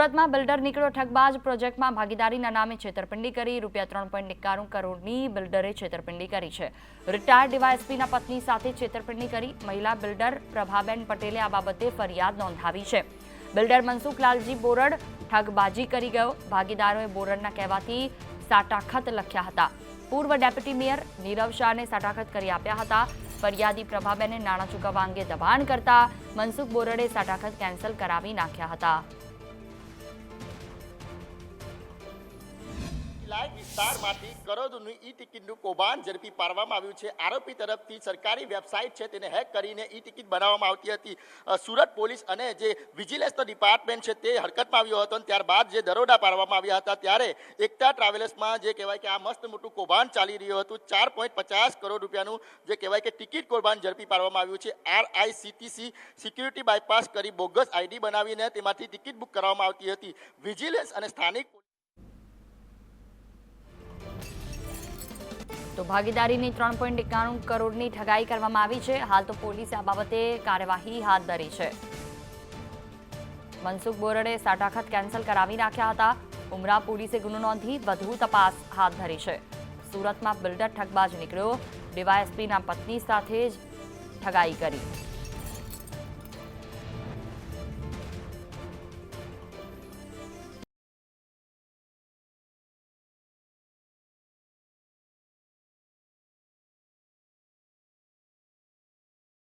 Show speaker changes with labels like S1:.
S1: સુરતમાં બિલ્ડર નીકળ્યો ઠગબાજ. પ્રોજેક્ટમાં ભાગીદારીના નામે છેતરપિંડી કરી. રૂપિયા ત્રણ પોઈન્ટ એકાણું કરોડની બિલ્ડરે છેતરપિંડી કરી છે. રિટાયર્ડ ડીવાયએસપીના પત્ની સાથે છેતરપિંડી કરી. મહિલા બિલ્ડર પ્રભાબેન પટેલે આ બાબતે ફરિયાદ નોંધાવી છે. બિલ્ડર મનસુખલાલજી બોરડ ઠગબાજી કરી ગયો. ભાગીદારોએ બોરડના કહેવાથી સાટાખત લખ્યા હતા. પૂર્વ ડેપ્યુટી મેયર નીરવ શાહને સાટાખત કરી આપ્યા હતા. ફરિયાદી પ્રભાબેને નાણાં ચૂકવવા અંગે દબાણ કરતા મનસુખ બોરડે સાટાખત કેન્સલ કરાવી નાખ્યા હતા.
S2: લાયક વિસ્તારમાંથી કરોડોનું ઈ ટિકિટનું કૌભાંડ ઝડપી પાડવામાં આવ્યું છે. આરોપી તરફથી સરકારી વેબસાઇટ છે તેને હેક કરીને ઈ ટિકિટ બનાવવામાં આવતી હતી. સુરત પોલીસ અને જે વિજિલન્સનો ડિપાર્ટમેન્ટ છે તે હરકતમાં આવ્યો હતો અને ત્યારબાદ જે દરોડા પાડવામાં આવ્યા હતા ત્યારે એકતા ટ્રાવેલર્સમાં જે કહેવાય કે આ મસ્ત મોટું કૌભાંડ ચાલી રહ્યું હતું. ચાર પોઈન્ટ પચાસ કરોડ રૂપિયાનું જે કહેવાય કે ટિકિટ કૌભાંડ ઝડપી પાડવામાં આવ્યું છે. આરઆઈસીટીસી સિક્યુરિટી બાયપાસ કરી બોગસ આઈડી બનાવીને તેમાંથી ટિકિટ બુક કરવામાં આવતી હતી. વિજિલન્સ અને સ્થાનિક
S1: તો ભાગીદારીની ત્રણ પોઈન્ટ એકાણું કરોડની ઠગાઈ કરવામાં આવી છે. હાલ તો પોલીસે આ બાબતે કાર્યવાહી હાથ ધરી છે. મનસુખ બોરડે સાટાખત કેન્સલ કરાવી નાખ્યા હતા. ઉમરા પોલીસે ગુનો નોંધી વધુ તપાસ હાથ ધરી છે. સુરતમાં બિલ્ડર ઠગબાજ નીકળ્યો. ડીવાયએસપીના પત્ની સાથે જ ઠગાઈ કરી.